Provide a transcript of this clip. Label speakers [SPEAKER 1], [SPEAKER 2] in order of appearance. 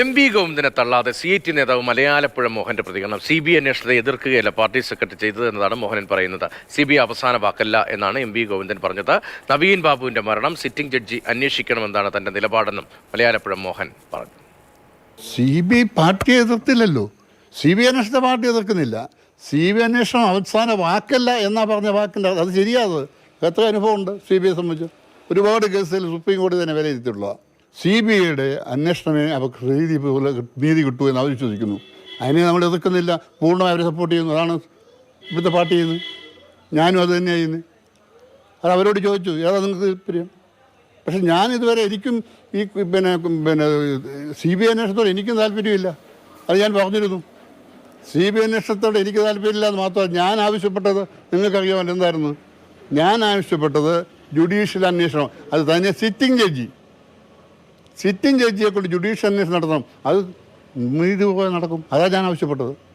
[SPEAKER 1] M V ഗോവിന്ദനെ തള്ളാതെ C I T നേതാവ് മലയാലപ്പുഴ മോഹന്റെ പ്രതികരണം. സി ബി അന്വേഷണത്തെ എതിർക്കുകയല്ല പാർട്ടി സെക്രട്ടറി ചെയ്തത് എന്നതാണ് മോഹനൻ പറയുന്നത്. സി ബി അവസാന വാക്കല്ല എന്നാണ് എം വി ഗോവിന്ദൻ പറഞ്ഞത്. നവീൻ ബാബുവിന്റെ മരണം സിറ്റിംഗ് ജഡ്ജി അന്വേഷിക്കണമെന്നാണ് തന്റെ നിലപാടെന്നും മലയാലപ്പുഴ മോഹൻ പറഞ്ഞു.
[SPEAKER 2] സി ബി പാർട്ടി എതിർത്തില്ലല്ലോ. സി ബി അന്വേഷണത്തെ പാർട്ടി എതിർക്കുന്നില്ല. സി ബി അന്വേഷണം അവസാന വാക്കല്ല എന്നാ പറഞ്ഞ വാക്കിന്റെ അത് ശരിയാത് എത്ര അനുഭവമുണ്ട് സി ബി ഐ സംബന്ധിച്ച്? ഒരുപാട് കേസുകൾ സുപ്രീം കോടതി തന്നെ വിലയിരുത്തിയിട്ടുള്ള സി ബി ഐയുടെ അന്വേഷണമേ അവർക്ക് നീതി പോലെ നീതി കിട്ടൂ എന്ന് അവർ വിശ്വസിക്കുന്നു. അതിനെ നമ്മൾ എതിർക്കുന്നില്ല. പൂർണമായി അവരെ സപ്പോർട്ട് ചെയ്യുന്നു. അതാണ് ഇവിടുത്തെ പാർട്ടി ചെയ്യുന്നത്. ഞാനും അത് തന്നെയാണ് ചെയ്യുന്നത്. അത് അവരോട് ചോദിച്ചു ഏതാ നിങ്ങൾക്ക് താല്പര്യം? പക്ഷെ ഞാൻ ഇതുവരെ എനിക്കും ഈ പിന്നെ പിന്നെ സി ബി ഐ അന്വേഷണത്തോട് എനിക്കും താല്പര്യമില്ല. അത് ഞാൻ പറഞ്ഞിരുന്നു. സി ബി ഐ അന്വേഷണത്തോട് എനിക്ക് താല്പര്യമില്ല എന്ന് മാത്രമല്ല ഞാൻ ആവശ്യപ്പെട്ടത് നിങ്ങൾക്കറിയാമല്ലോ എന്തായിരുന്നു? ഞാൻ ആവശ്യപ്പെട്ടത് ജുഡീഷ്യൽ അന്വേഷണം. അത് തന്നെ സിറ്റിംഗ് ജഡ്ജി. സിറ്റിംഗ് ജഡ്ജിയെ കൊണ്ട് ജുഡീഷ്യൽ അന്വേഷണം നടത്തണം. അത് നീതി നടക്കും. അതാണ് ഞാൻ ആവശ്യപ്പെട്ടത്.